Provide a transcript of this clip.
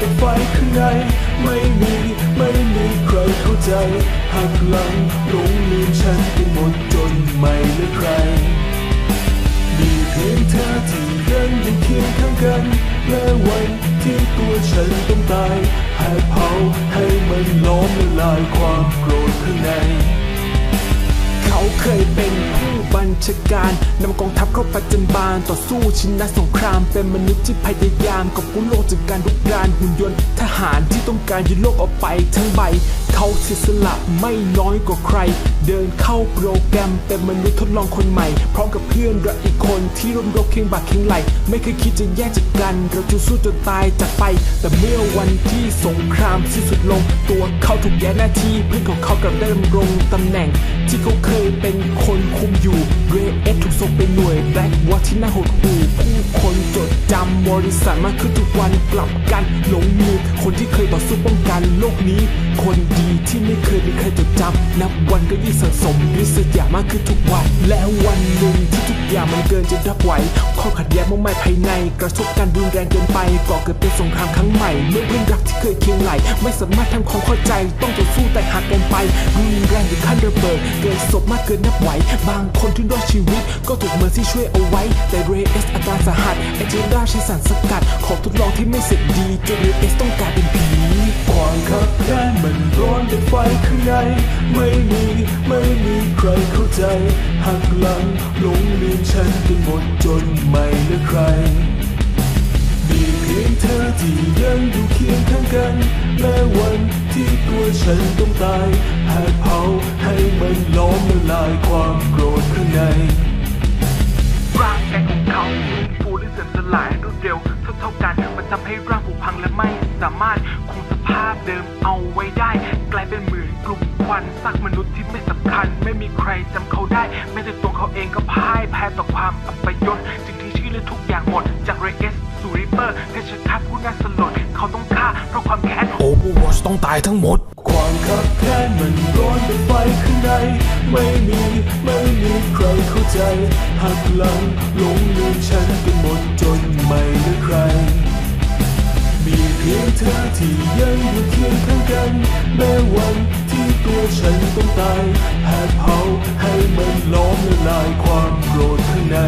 แค้นมันร้อนเป็นไฟข้างในไม่มีไม่มีใครเข้าใจหักหลังหลงลืมฉันไปหมดจนไม่เหลือใคร มีเพียงเธอที่ยังอยู่เคียงข้างกันแม้วันที่ตัวฉันต้องตายหากเผาให้มันล้อมละลายความโกรธข้างใน เขาเคยเป็นผู้ บัญชาการนำกองทัพเข้าประจันบานต่อสู้ชนะสงคราม เป็นมนุษย์ที่พยายามกับกู้โลกจากการรุกรานหุ่นยนต์ทหารที่ต้องการยึดโลกเอาไปทั้งใบ เขาเสียสละไม่น้อยกว่าใคร เดินเข้าโปรแกรมเป็นมนุษย์ทดลองคนใหม่ พร้อมกับเพื่อนรักอีกคนที่ร่วมรบเคียงบ่าเคียงไหล ไม่เคยคิดจะแยกจากกัน เราจะสู้จนตายจากไป แต่เมื่อวันที่สงครามสิ้นสุดลง ตัวเขาถูกแย่หน้าที่เพื่อนของเขากลับได้ดำรงตำแหน่ง ที่เขาเคยเป็นคนคุมอยู่เรเอสถูกส่งเป็นหน่วยแบล็กวอที่น่าหดหู่ผู้คนจ จำบริษัทมากขึ้นทุกวันกลับกันหลงมือคนที่เคยต่อสู้ป้องกันโลกนี้ คนดีที่ไม่เคยมีใครจดจำนับวันก็ยิ่งสะสมริษยามากขึ้นทุกวัน และววันหนึ่งที่ทุกอย่างมันเกินจะรับไหวข้อขัดแย้งมากมายภายใน กระทบกันรุนแรงเกินไปก่อเกิดเป็นสงครามครั้งใหม่เมื่อ เคยเคียงไหล ไม่สามารถทำความเข้าใจ ต้องต่อสู้แต่หักกันไปรุนแรงถึงขั้นระเบิด เกิดศพมากเกินนับไหว บางคนที่รอดชีวิต ก็ถูกเมอร์ซี่ช่วยเอาไว้ แต่เรเอสอาการสาหัสเอเจนดาใช้สารสกัด ของทดลองที่ไม่เสร็จดีจนเรเอสต้องกลายเป็นผีความขับแค้นมันร้อนเป็นไฟข้างใน ไม่มีไม่มีใครเข้าใจ หักหลังหลงลืมฉันไปหมดจนไม่เหลือใคร ที่ยังอยู่เคียงข้างกันแม้วันที่ตัวฉันต้องตายหากเผาให้มันล้อมละลายความโกรธข้างในร่างกายของเขาฟื้นฟูและเสื่อมสลายรวดเร็วเท่าเท่าๆกันมันทำให้ร่างผุพังและไม่สามารถคงสภาพเดิมเอาไว้ได้ กลายเป็นเหมือนกลุ่มควันซากมนุษย์ที่ไม่สำคัญ ไม่มีใครจำเขาได้ แม้แต่ตัวเขาเองก็พ่ายแพ้ต่อความอัปยศจึงทิ้งชื่อและทุกอย่างหมดจากเรเอส เปอร์กระชทักผู้น่นสลดเขาต้องฆ่าเพราะความแค้นโอเวอร์วอชต้องตายทั้งหมด ความขับแค้นมันร้อนไปไฟข้างใน ไม่มีไม่มีใครเข้าใจ หักหลังหลงลืมฉันกันหมดจนไม่เหลือใคร มีเพียงเธอที่ยังอยู่เคียงข้างกันแม้วันที่ตัวฉันต้องตายหากเผาให้มันล้อมละลายความโกรธข้างใน